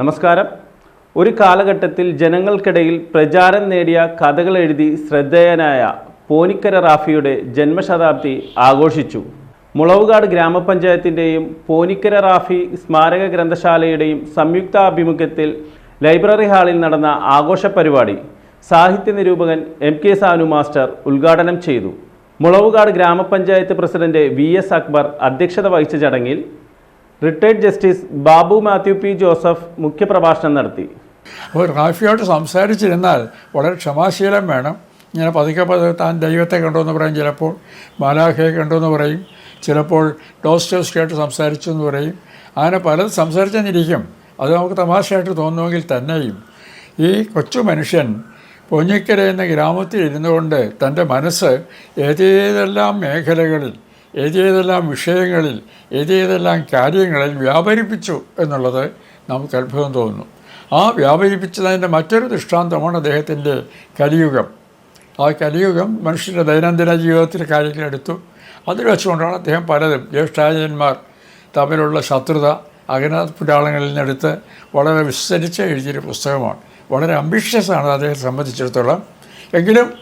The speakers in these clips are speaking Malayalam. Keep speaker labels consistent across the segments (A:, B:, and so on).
A: നമസ്കാരം. ഒരു കാലഘട്ടത്തിൽ ജനങ്ങൾക്കിടയിൽ പ്രചാരം നേടിയ കഥകൾ എഴുതി ശ്രദ്ധേയനായ പോനിക്കര റാഫിയുടെ ജന്മശതാബ്ദി ആഘോഷിച്ചു. മുളവുകാട് ഗ്രാമപഞ്ചായത്തിന്റെയും പോനിക്കര റാഫി സ്മാരക ഗ്രന്ഥശാലയുടെയും സംയുക്ത ആഭിമുഖ്യത്തിൽ ലൈബ്രറി ഹാളിൽ നടന്ന ആഘോഷ പരിപാടി സാഹിത്യ നിരൂപകൻ എം കെ സാനു മാസ്റ്റർ ഉദ്ഘാടനം ചെയ്തു. മുളവുകാട് ഗ്രാമപഞ്ചായത്ത് പ്രസിഡന്റ് വി എസ് അക്ബർ അധ്യക്ഷത വഹിച്ച ചടങ്ങിൽ retired justice Babu Mathew P Joseph മുഖ്യപ്രഭാഷണം നടത്തി.
B: അപ്പോൾ റാഫിയോട് സംസാരിച്ചിരുന്നാൽ വളരെ ക്ഷമാശീലം വേണം. ഇങ്ങനെ പതുക്കെ പതുക്കെ താൻ ദൈവത്തെ കണ്ടുവെന്ന് പറയും ചിലപ്പോൾ മാലാഖയെ കണ്ടുവെന്ന് പറയും ചിലപ്പോൾ ഡോസ്റ്റോസ്റ്റിയായിട്ട് സംസാരിച്ചു എന്ന് പറയും. അങ്ങനെ പലതും സംസാരിച്ചെന്നിരിക്കും. അത് നമുക്ക് തമാശയായിട്ട് തോന്നുമെങ്കിൽ തന്നെയും. ഈ കൊച്ചു മനുഷ്യൻ പൊഞ്ഞിക്കര എന്ന ഗ്രാമത്തിൽ ഇരുന്നുകൊണ്ട് തന്റെ മനസ്സ് ഏതേതെല്ലാം മേഖലകളിൽ ഏതേതെല്ലാം വിഷയങ്ങളിൽ ഏതേതെല്ലാം കാര്യങ്ങളിൽ വ്യാപരിപ്പിച്ചു എന്നുള്ളത് നമുക്ക് അത്ഭുതം തോന്നുന്നു. ആ വ്യാപരിപ്പിച്ചതിന്റെ മറ്റൊരു ദൃഷ്ടാന്തമാണ് അദ്ദേഹത്തിന്റെ കലിയുഗം. ആ കലിയുഗം മനുഷ്യന്റെ ദൈനംദിന ജീവിതത്തിലെ കാര്യങ്ങളെടുത്തു അതിൽ വെച്ചുകൊണ്ടാണ് അദ്ദേഹം പലതും. ജ്യേഷ്ഠാചന്മാർ തമ്മിലുള്ള ശത്രുത അകനാഥ പുരാളങ്ങളിൽ നിന്നെടുത്ത് വളരെ വിസ്തരിച്ച് എഴുതിയൊരു പുസ്തകമാണ്. വളരെ അംബിഷ്യസാണ് അദ്ദേഹത്തെ സംബന്ധിച്ചിടത്തോളം. എങ്കിലും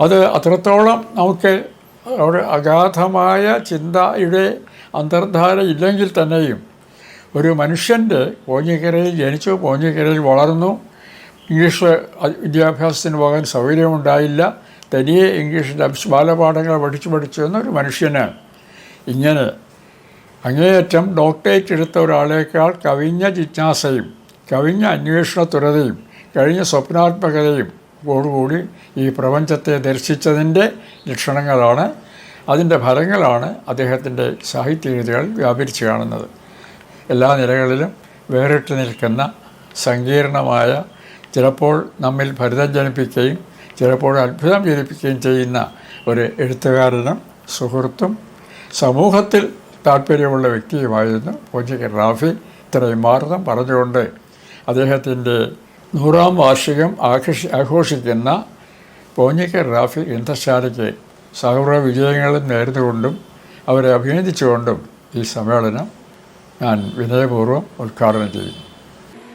B: അത് അത്രത്തോളം നമുക്ക് അവിടെ അഗാധമായ ചിന്തയുടെ അന്തർധാര ഇല്ലെങ്കിൽ തന്നെയും ഒരു മനുഷ്യന്റെ പോഞ്ഞിക്കരയിൽ ജനിച്ചു പോഞ്ഞിക്കരയിൽ വളർന്നു ഇംഗ്ലീഷ് വിദ്യാഭ്യാസത്തിന് പോകാൻ സൗകര്യമുണ്ടായില്ല തനിയെ ഇംഗ്ലീഷിന്റെ ബാലപാഠങ്ങൾ പഠിച്ചു പഠിച്ചു എന്നൊരു മനുഷ്യന് ഇങ്ങനെ അങ്ങേയറ്റം ഡോക്ടറേറ്റ് എടുത്ത ഒരാളേക്കാൾ കവിഞ്ഞ ജിജ്ഞാസയും കവിഞ്ഞ അന്വേഷണ തുരതയും കഴിഞ്ഞ സ്വപ്നാത്മകതയും ഓടുകൂടി ഈ പ്രപഞ്ചത്തെ ദർശിച്ചതിന്റെ ലക്ഷണങ്ങളാണ്. അതിന്റെ ഫലങ്ങളാണ് അദ്ദേഹത്തിന്റെ സാഹിത്യകൃതികൾ വ്യാപരിച്ചു കാണുന്നത്. എല്ലാ നിലകളിലും വേറിട്ട് നിൽക്കുന്ന സങ്കീർണമായ ചിലപ്പോൾ നമ്മിൽ ഭരിതം ജനിപ്പിക്കുകയും ചിലപ്പോൾ അത്ഭുതം ജനിപ്പിക്കുകയും ചെയ്യുന്ന ഒരു എഴുത്തുകാരനും സുഹൃത്തും സമൂഹത്തിൽ താല്പര്യമുള്ള വ്യക്തിയുമായിരുന്നു. പോഞ്ചിക്കൽ റാഫി ഇത്രയും മാർഗം പറഞ്ഞുകൊണ്ട് അദ്ദേഹത്തിന്റെ നൂറാം വാർഷികം ആഘോഷി ആഘോഷിക്കുന്ന പോഞ്ഞിക്കൽ റാഫി ഗ്രന്ഥശാലയ്ക്ക് സൗഹൃദ വിജയങ്ങളും നേർന്നുകൊണ്ടും അവരെ അഭിനന്ദിച്ചുകൊണ്ടും ഈ സമ്മേളനം ഞാൻ വിനയപൂർവം ഉദ്ഘാടനം ചെയ്യും.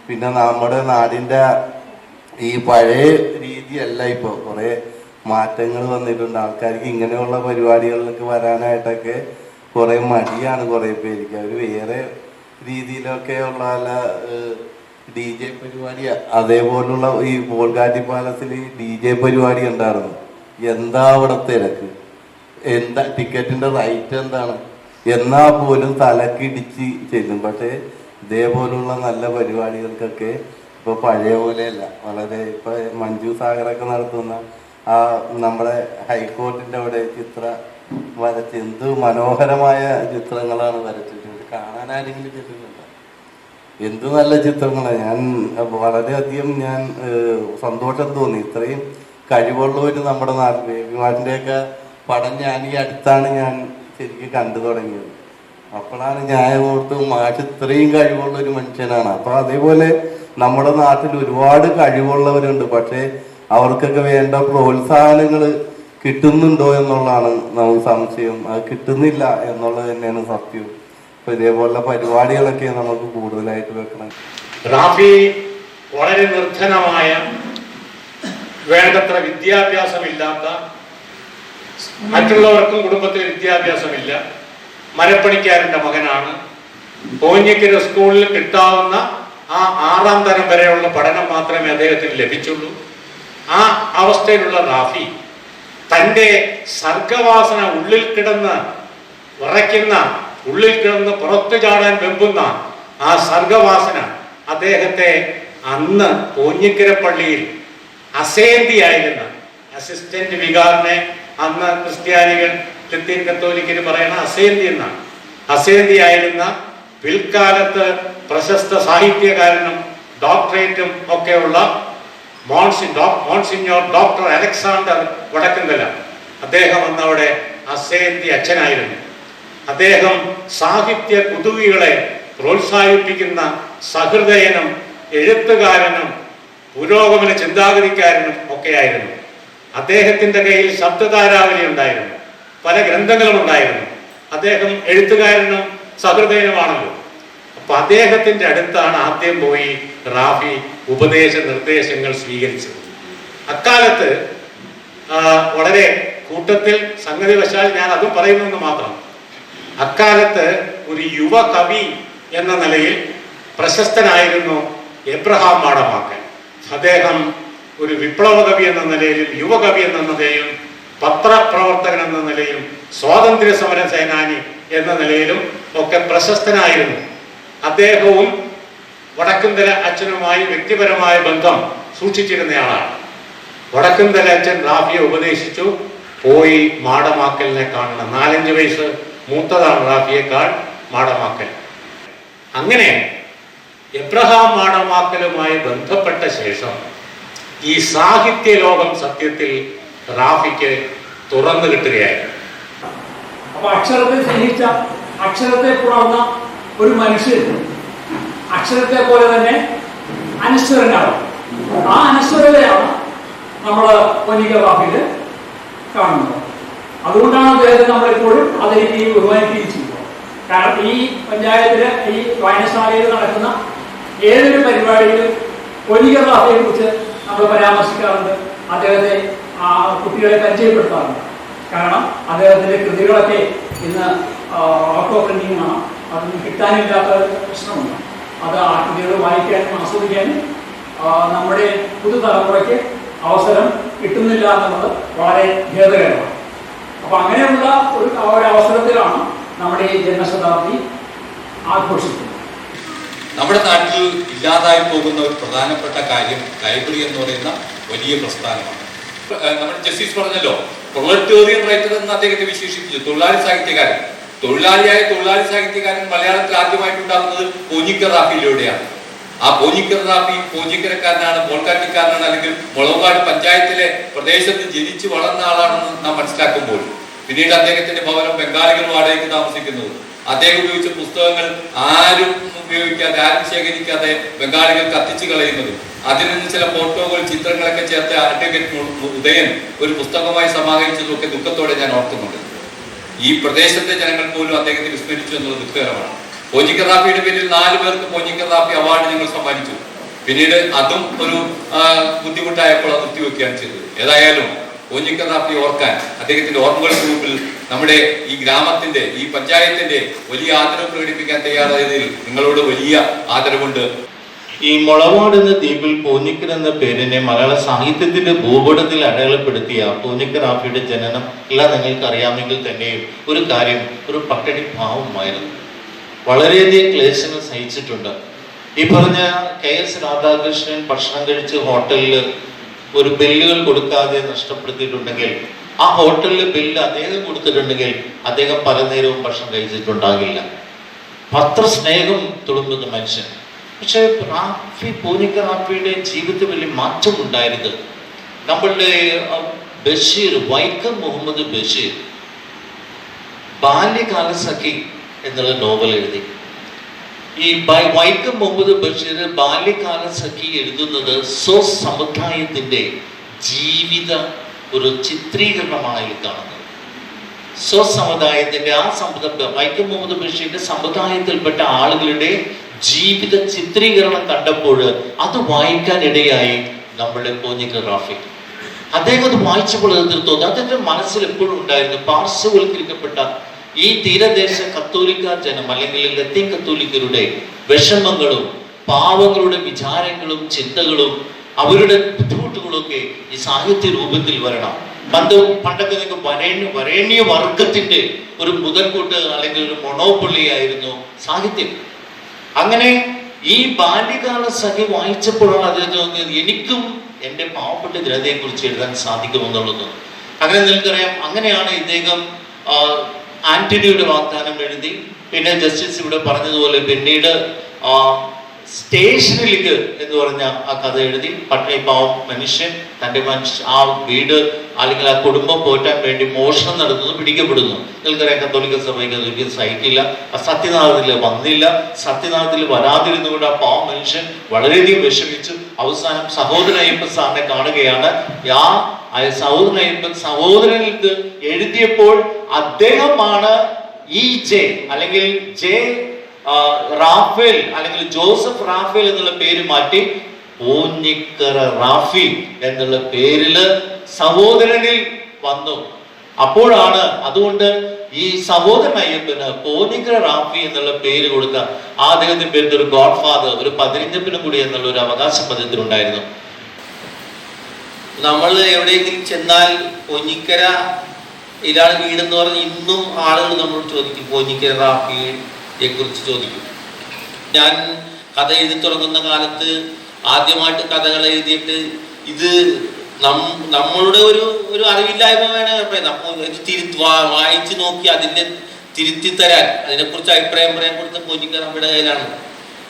C: പിന്നെ നമ്മുടെ നാടിന്റെ ഈ പഴയ രീതിയല്ല ഇപ്പോൾ. കുറേ മാറ്റങ്ങൾ വന്നിട്ടുണ്ട്. ആൾക്കാർക്ക് ഇങ്ങനെയുള്ള പരിപാടികളിലൊക്കെ വരാനായിട്ടൊക്കെ കുറേ മടിയാണ് കുറേ പേർക്ക്. അവർ വേറെ രീതിയിലൊക്കെയുള്ള ഡി ജെ പരിപാടി അതേപോലുള്ള ഈ ബോൾഗാറ്റി പാലസിൽ ഡി ജെ പരിപാടി ഉണ്ടായിരുന്നു. എന്താ അവിടെ തിരക്ക്? എന്താ ടിക്കറ്റിന്റെ റൈറ്റ് എന്താണ്? എന്നാ പോലും തലക്കിടിച്ച് ചെല്ലും. പക്ഷേ ഇതേപോലുള്ള നല്ല പരിപാടികൾക്കൊക്കെ ഇപ്പൊ പഴയ പോലെയല്ല. വളരെ ഇപ്പൊ മഞ്ജു സാഗറൊക്കെ നടത്തുന്ന ആ നമ്മുടെ ഹൈക്കോർട്ടിന്റെ അവിടെ ചിത്ര വരച്ച് എന്ത് മനോഹരമായ ചിത്രങ്ങളാണ് വരച്ചിട്ടുണ്ട് കാണാൻ ആരെങ്കിലും ചെല്ലുന്നുണ്ടോ? എന്ത് നല്ല ചിത്രങ്ങളാണ് ഞാൻ വളരെയധികം ഞാൻ സന്തോഷം തോന്നി. ഇത്രയും കഴിവുള്ളവര് നമ്മുടെ നാട്ടിൽ ബേബിമാരിന്റെയൊക്കെ പടം ഞാൻ ഈ അടുത്താണ് ഞാൻ ശരിക്കും കണ്ടു തുടങ്ങിയത്. അപ്പോഴാണ് ഞാൻ ഓർത്ത് മാഷ് ഇത്രയും കഴിവുള്ള ഒരു മനുഷ്യനാണ്. അപ്പൊ അതേപോലെ നമ്മുടെ നാട്ടിൽ ഒരുപാട് കഴിവുള്ളവരുണ്ട്. പക്ഷേ അവർക്കൊക്കെ വേണ്ട പ്രോത്സാഹനങ്ങൾ കിട്ടുന്നുണ്ടോ എന്നുള്ളതാണ് നമുക്ക് സംശയം. അത് കിട്ടുന്നില്ല എന്നുള്ളത് തന്നെയാണ് സത്യം. അപ്പൊ ഇതേപോലുള്ള പരിപാടികളൊക്കെ നമുക്ക് കൂടുതലായിട്ട് വെക്കണം.
D: റാഫി വളരെ നിർധനമായ വേണ്ടത്ര വിദ്യാഭ്യാസമില്ലാത്ത മറ്റുള്ളവർക്കും കുടുംബത്തിൽ വിദ്യാഭ്യാസമില്ല മരപ്പണിക്കാരന്റെ മകനാണ്. കോഞ്ഞിക്കര സ്കൂളിൽ കിട്ടാവുന്ന ആ ആറാം തരം വരെയുള്ള പഠനം മാത്രമേ അദ്ദേഹത്തിന് ലഭിച്ചുള്ളൂ. ആ അവസ്ഥയിലുള്ള റാഫി തന്റെ സർഗവാസന ഉള്ളിൽ കിടന്ന് വിറയ്ക്കുന്ന ഉള്ളിൽ കിടന്ന് പുറത്തു ചാടാൻ വെമ്പുന്ന ആ സർഗവാസന അദ്ദേഹത്തെ അന്ന് പോഞ്ഞിക്കര പള്ളിയിൽ അസേന്തിയായിരുന്ന അസിസ്റ്റന്റ് വികാറിനെ അന്ന് ക്രിസ്ത്യാനികൾ ലത്തീൻ കത്തോലിക്കര് പറയുന്ന അസേന്തി എന്നാണ് അസേന്തിയായിരുന്ന പിൽക്കാലത്ത് പ്രശസ്ത സാഹിത്യകാരനും ഡോക്ടറേറ്റും ഒക്കെയുള്ള മോൺസി മോൺസിഞ്ഞോർ ഡോക്ടർ അലക്സാണ്ടർ വടക്കുന്നില്ല അദ്ദേഹം അന്ന് അവിടെ അസേന്തി അച്ഛനായിരുന്നു. അദ്ദേഹം സാഹിത്യ കുതുകികളെ പ്രോത്സാഹിപ്പിക്കുന്ന സഹൃദയനും എഴുത്തുകാരനും പുരോഗമന ചിന്താഗതിക്കാരനും ഒക്കെയായിരുന്നു. അദ്ദേഹത്തിന്റെ കയ്യിൽ ശബ്ദധാരാവലി ഉണ്ടായിരുന്നു. പല ഗ്രന്ഥങ്ങളും ഉണ്ടായിരുന്നു. അദ്ദേഹം എഴുത്തുകാരനും സഹൃദയനുമാണല്ലോ. അപ്പൊ അദ്ദേഹത്തിന്റെ അടുത്താണ് ആദ്യം പോയി റാഫി ഉപദേശ നിർദ്ദേശങ്ങൾ സ്വീകരിച്ചത്. അക്കാലത്ത് വളരെ കൂട്ടത്തിൽ സംഗതി വശാൽ ഞാൻ അതും പറയുന്നു മാത്രം. അക്കാലത്ത് ഒരു യുവ കവി എന്ന നിലയിൽ പ്രശസ്തനായിരുന്നു എബ്രഹാം മാടമാക്കൻ. അദ്ദേഹം ഒരു വിപ്ലവ കവി എന്ന നിലയിലും യുവകവി എന്ന നിലയിലും പത്രപ്രവർത്തകൻ എന്ന നിലയിലും സ്വാതന്ത്ര്യ സമര സേനാനി എന്ന നിലയിലും ഒക്കെ പ്രശസ്തനായിരുന്നു. അദ്ദേഹവും വടക്കുംതല അച്ഛനുമായി വ്യക്തിപരമായ ബന്ധം സൂക്ഷിച്ചിരുന്നയാളാണ് വടക്കുംതല അച്ഛൻ റാഫിയെ ഉപദേശിച്ചു പോയി മാടമാക്കലിനെ കാണണം. നാലഞ്ച് വയസ്സ് മൂത്തതാണ് റാഫിയേക്കാൾ മാടമാക്കൽ. അങ്ങനെ എബ്രഹാം മാടമാക്കലുമായി ബന്ധപ്പെട്ട ശേഷം ഈ സാഹിത്യ ലോകം സത്യത്തിൽ റാഫിക്ക് തുറന്നു കിട്ടുകയായിരുന്നു.
E: അപ്പൊ അക്ഷരത്തെ സ്നേഹിച്ച അക്ഷരത്തെ പുണർന്ന ഒരു മനുഷ്യൻ അക്ഷരത്തെ പോലെ തന്നെ അനശ്വരനാണ് ആ അനശ്വരതയാണ് നമ്മൾ വനിക റാഫിയിൽ കാണുന്നത്. അതുകൊണ്ടാണ് അദ്ദേഹത്തെ നമ്മളെപ്പോഴും ആദരിക്കുകയും ബഹുമാനിക്കുകയും ചെയ്യുന്നത് കാരണം ഈ പഞ്ചായത്തിലെ ഈ വായനശാലയിൽ നടക്കുന്ന ഏതൊരു പരിപാടിയിലും റാഫിയെ കുറിച്ച് നമ്മൾ പരാമർശിക്കാറുണ്ട്. അദ്ദേഹത്തെ ആ കുട്ടികളെ പരിചയപ്പെടുത്താറുണ്ട്. കാരണം അദ്ദേഹത്തിന്റെ കൃതികളൊക്കെ ഇന്ന് ഓട്ടോ പ്രിന്റിംഗ് ആണ് അതൊന്നും കിട്ടാനില്ലാത്ത പ്രശ്നമുണ്ട്. അത് ആ കൃതികൾ വായിക്കാനും ആസ്വദിക്കാനും നമ്മുടെ പുതുതലമുറയ്ക്ക് അവസരം കിട്ടുന്നില്ല എന്നുള്ളത് വളരെ ഖേദകരമാണ്. അപ്പൊ അങ്ങനെയുള്ള ഒരു അവസരത്തിലാണ് നമ്മുടെ ഈ ജന്മശതാബ്ദി ആഘോഷിക്കുന്നത്.
F: നമ്മുടെ നാട്ടിൽ ഇല്ലാതായി പോകുന്ന ഒരു പ്രധാനപ്പെട്ട കാര്യം ലൈബ്രറി എന്ന് പറയുന്ന വലിയ പ്രസ്ഥാനമാണ്. നമ്മൾ ജസ്റ്റിസ് പറഞ്ഞല്ലോ പ്രൊളറ്റേറിയൻ റൈറ്റർ എന്ന് അദ്ദേഹത്തെ വിശേഷിപ്പിച്ചു തൊഴിലാളി സാഹിത്യകാരൻ. തൊഴിലാളിയായ തൊഴിലാളി സാഹിത്യകാരൻ മലയാളത്തിൽ ആദ്യമായിട്ടുണ്ടാകുന്നത് പോഞ്ഞിക്കർ റാഫിയിലൂടെയാണ് ആ പോഞ്ഞിക്കർ ഭൂജിക്കരക്കാരനാണ് മോൾക്കാറ്റിക്കാരനാണ് അല്ലെങ്കിൽ മുളവുകാട് പഞ്ചായത്തിലെ പ്രദേശത്ത് ജനിച്ചു വളർന്ന ആളാണെന്ന് നാം മനസ്സിലാക്കുമ്പോൾ പിന്നീട് അദ്ദേഹത്തിന്റെ ഭവനം ബംഗാളികൾ വാടകയ്ക്ക് താമസിക്കുന്നത് അദ്ദേഹം ഉപയോഗിച്ച പുസ്തകങ്ങൾ ആരും ഉപയോഗിക്കാതെ ആരും ശേഖരിക്കാതെ ബംഗാളികൾ കത്തിച്ചു കളയുന്നതും. അതിൽ നിന്ന് ചില ഫോട്ടോകൾ ചിത്രങ്ങളൊക്കെ ചേർത്ത് അഡ്വക്കേറ്റ് ഉദയൻ ഒരു പുസ്തകമായി സമാഹരിച്ചതും ഒക്കെ ദുഃഖത്തോടെ ഞാൻ ഓർക്കുന്നുണ്ട്. ഈ പ്രദേശത്തെ ജനങ്ങൾ പോലും അദ്ദേഹത്തെ വിസ്മരിച്ചു എന്നുള്ളത് ദുഃഖകരമാണ്. പോഞ്ഞിക്കർ റാഫിയുടെ പേരിൽ നാല് പേർക്ക് പോഞ്ഞിക്കർ റാഫി അവാർഡ് ഞങ്ങൾ സമ്മാനിച്ചു. പിന്നീട് അതും ഒരു ബുദ്ധിമുട്ടായപ്പോൾ അത് നിർത്തിവെക്കുകയാണ് ചെയ്തത്. ഏതായാലും പോഞ്ഞിക്കർ റാഫി ഓർക്കാൻ അദ്ദേഹത്തിന്റെ ഓർമ്മകൾ ഗ്രൂപ്പിൽ നമ്മുടെ ഈ ഗ്രാമത്തിന്റെ ഈ പഞ്ചായത്തിന്റെ വലിയ ആദരവ് പ്രകടിപ്പിക്കാൻ തയ്യാറായതിൽ നിങ്ങളോട് വലിയ ആദരവുണ്ട്.
G: ഈ മുളവാട് എന്ന ദ്വീപിൽ പൂഞ്ഞിക്കർ എന്ന പേരിനെ മലയാള സാഹിത്യത്തിന്റെ ഭൂപടത്തിൽ അടയാളപ്പെടുത്തിയ പൂഞ്ഞിക്കർ റാഫിയുടെ ജനനം എല്ലാം നിങ്ങൾക്ക് അറിയാമെങ്കിൽ തന്നെയും ഒരു കാര്യം ഒരു പട്ടണി ഭാവമായിരുന്നു. വളരെയധികം ക്ലേശങ്ങൾ സഹിച്ചിട്ടുണ്ട്. ഈ പറഞ്ഞ കെ എസ് രാധാകൃഷ്ണൻ ഭക്ഷണം കഴിച്ച് ഹോട്ടലിൽ ഒരു ബില്ലുകൾ കൊടുക്കാതെ നഷ്ടപ്പെടുത്തിയിട്ടുണ്ടെങ്കിൽ ആ ഹോട്ടലിൽ ബില്ല് അദ്ദേഹം കൊടുത്തിട്ടുണ്ടെങ്കിൽ അദ്ദേഹം പല നേരവും ഭക്ഷണം കഴിച്ചിട്ടുണ്ടാകില്ല. പത്രസ്നേഹം തുളുമ്പുന്ന മനുഷ്യൻ. പക്ഷെ റാഫി പൂനിക്ക റാഫിയുടെ ജീവിതത്തിൽ വലിയ മാറ്റം ഉണ്ടായത് നമ്മളുടെ ബഷീർ വൈക്കം മുഹമ്മദ് ബഷീർ ബാല്യകാല സഖി എന്നുള്ള നോവൽ എഴുതി. ഈ ബൈ- വൈക്കം മുഹമ്മദ് ബഷീർ ബാല്യകാല സഖി എഴുതുന്നത് സ്വസമുദായത്തിന്റെ ജീവിത ഒരു ചിത്രീകരണമാണ് കാണുന്നത് സ്വസമുദായത്തിന്റെ ആ സമുദായ വൈക്കം മുഹമ്മദ് ബഷീറിന്റെ സമുദായത്തിൽപ്പെട്ട ആളുകളുടെ ജീവിത ചിത്രീകരണം കണ്ടപ്പോൾ അത് വായിക്കാൻ ഇടയായി നമ്മുടെ പോഞ്ഞിക്കൽ റാഫി. അദ്ദേഹം അത് വായിച്ചപ്പോൾ അത് തോന്നി. അദ്ദേഹത്തിന്റെ മനസ്സിൽ എപ്പോഴും ഉണ്ടായിരുന്നു. പാർശ്വവൽക്കരിക്കപ്പെട്ട ഈ തീരദേശ കത്തോലിക്ക ജനം അല്ലെങ്കിൽ ലത്തീൻ കത്തോലിക്കരുടെ വിഷമങ്ങളും പാവങ്ങളുടെ വിചാരങ്ങളും ചിന്തകളും അവരുടെ ബുദ്ധിമുട്ടുകളൊക്കെ ഈ സാഹിത്യ രൂപത്തിൽ വരണം. പണ്ട് പണ്ടൊക്കെ നിങ്ങൾക്ക് വരേണ്യ വരേണ്യ വർഗത്തിന്റെ ഒരു മുതൽക്കൂട്ട് അല്ലെങ്കിൽ ഒരു മൊണോപ്പൊള്ളിയായിരുന്നു സാഹിത്യം. അങ്ങനെ ഈ ബാല്യകാല സഖി വായിച്ചപ്പോഴാണ് അദ്ദേഹം എനിക്കും എന്റെ പാവപ്പെട്ട ജനതയെ കുറിച്ച് എഴുതാൻ സാധിക്കുമെന്നുള്ളത്. അങ്ങനെ നിങ്ങൾക്കറിയാം അങ്ങനെയാണ് ഇദ്ദേഹം ആന്റണിയുടെ വാഗ്ദാനം എഴുതി. പിന്നെ ജസ്റ്റിസ് ഇവിടെ പറഞ്ഞതുപോലെ പിന്നീട് സ്റ്റേഷനിലേക്ക് എന്ന് പറഞ്ഞ ആ കഥ എഴുതി. പട്ടിണി പാവം മനുഷ്യൻ തന്റെ മനുഷ്യ ആ വീട് അല്ലെങ്കിൽ ആ കുടുംബം പോറ്റാൻ വേണ്ടി മോഷണം നടത്തുന്നു പിടിക്കപ്പെടുന്നു. നിങ്ങൾക്കറിയാം കത്തോലിക്ക സഭയ്ക്ക് അതൊരിക്കൽ സഹിക്കില്ല. സത്യനാഥത്തിൽ വന്നില്ല. സത്യനാഥത്തിൽ വരാതിരുന്നുകൊണ്ട് ആ പാവം മനുഷ്യൻ വളരെയധികം വിഷമിച്ചു. അവസാനം സഹോദരൻ അയ്യപ്പ സാറിനെ കാണുകയാണ്. ആ സഹോദരൻ അയ്യപ്പൻ സഹോദരനിൽ എഴുതിയപ്പോൾ അദ്ദേഹമാണ് ഈ ജെ അല്ലെങ്കിൽ ജെ റാഫേൽ അല്ലെങ്കിൽ ജോസഫ് റാഫേൽ എന്നുള്ള പേര് മാറ്റി പോഞ്ഞിക്കര റാഫി എന്നുള്ള പേരിൽ സഹോദരനിൽ വന്നു. അപ്പോഴാണ് അതുകൊണ്ട് ഈ സഹോദരൻ അയ്യപ്പന് പോനിഗ്ര റാഫി എന്നുള്ള പേര് കൊടുത്ത ആ അദ്ദേഹത്തിന്റെ ഒരു ഗോഡ് ഫാദർ ഒരു പതിനഞ്ചപ്പനും കൂടി എന്നുള്ള ഒരു അവകാശം അദ്ദേഹത്തിനുണ്ടായിരുന്നു.
H: നമ്മൾ എവിടെയെങ്കിലും ചെന്നാൽ പൊന്നിക്കര ഇതാണ് വീടെന്ന് പറഞ്ഞ് ഇന്നും ആളുകൾ നമ്മളോട് ചോദിക്കും റാഫിയെ കുറിച്ച് ചോദിക്കും. ഞാൻ കഥ എഴുതി തുടങ്ങുന്ന കാലത്ത് ആദ്യമായിട്ട് കഥകൾ എഴുതിയിട്ട് ഇത് നമ്മളുടെ ഒരു ഒരു അറിവില്ലായ്മ വേണമെങ്കിൽ പറയാം. നമ്മൾ ഇത് വായിച്ച് നോക്കി അതിന്റെ തിരുത്തി തരാൻ അതിനെക്കുറിച്ച് അഭിപ്രായം പറയാൻ കൊടുത്ത പൊന്നിക്കര നമ്മുടെ കയ്യിലാണ്.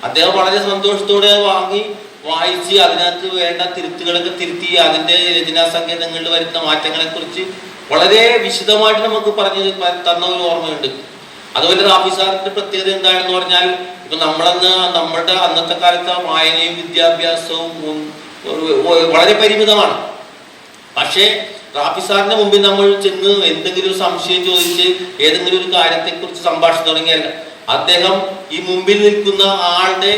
H: അദ്ദേഹം വളരെ സന്തോഷത്തോടെ വാങ്ങി വായിച്ച് അതിനകത്ത് വേണ്ട തിരുത്തുകളൊക്കെ തിരുത്തി അതിന്റെ രചനാ സങ്കേതങ്ങളിൽ വരുന്ന മാറ്റങ്ങളെ കുറിച്ച് വളരെ വിശദമായിട്ട് നമുക്ക് പറഞ്ഞു തന്ന ഒരു ഓർമ്മയുണ്ട്. അതുപോലെ റാഫി സാറിന്റെ പ്രത്യേകത എന്താണെന്ന് പറഞ്ഞാൽ ഇപ്പൊ നമ്മളന്ന് നമ്മളുടെ അന്നത്തെ കാലത്ത് വായനയും വിദ്യാഭ്യാസവും വളരെ പരിമിതമാണ്. പക്ഷേ റാഫി സാറിന്റെ മുമ്പിൽ നമ്മൾ ചെന്ന് എന്തെങ്കിലും ഒരു സംശയം ചോദിച്ച് ഏതെങ്കിലും ഒരു കാര്യത്തെക്കുറിച്ച് സംഭാഷണം തുടങ്ങിയാൽ അദ്ദേഹം ഈ മുമ്പിൽ നിൽക്കുന്ന ആളുടെ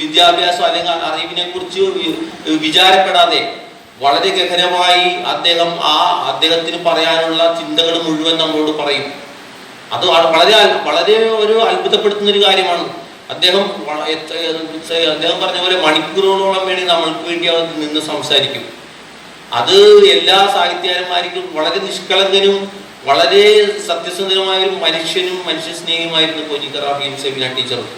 H: വിദ്യാഭ്യാസം അല്ലെങ്കിൽ അറിവിനെ കുറിച്ച് വിചാരപ്പെടാതെ വളരെ ഗഹനമായി അദ്ദേഹം ആ അദ്ദേഹത്തിന് പറയാനുള്ള ചിന്തകൾ മുഴുവൻ നമ്മളോട് പറയും. അത് വളരെ വളരെ ഒരു അത്ഭുതപ്പെടുത്തുന്ന ഒരു കാര്യമാണ്. അദ്ദേഹം അദ്ദേഹം പറഞ്ഞ പോലെ മണിക്കൂറുകളോളം വേണ്ടി നമ്മൾക്ക് വേണ്ടി അവർ നിന്ന് സംസാരിക്കും. അത് എല്ലാ സാഹിത്യകാരന്മാർക്കും വളരെ നിഷ്കളങ്കനും വളരെ സത്യസന്ധമായ ഒരു മനുഷ്യനും മനുഷ്യ സ്നേഹിയുമായിരുന്നു കോഞ്ഞിക്കറാഫിയും സെമിന ടീച്ചറും.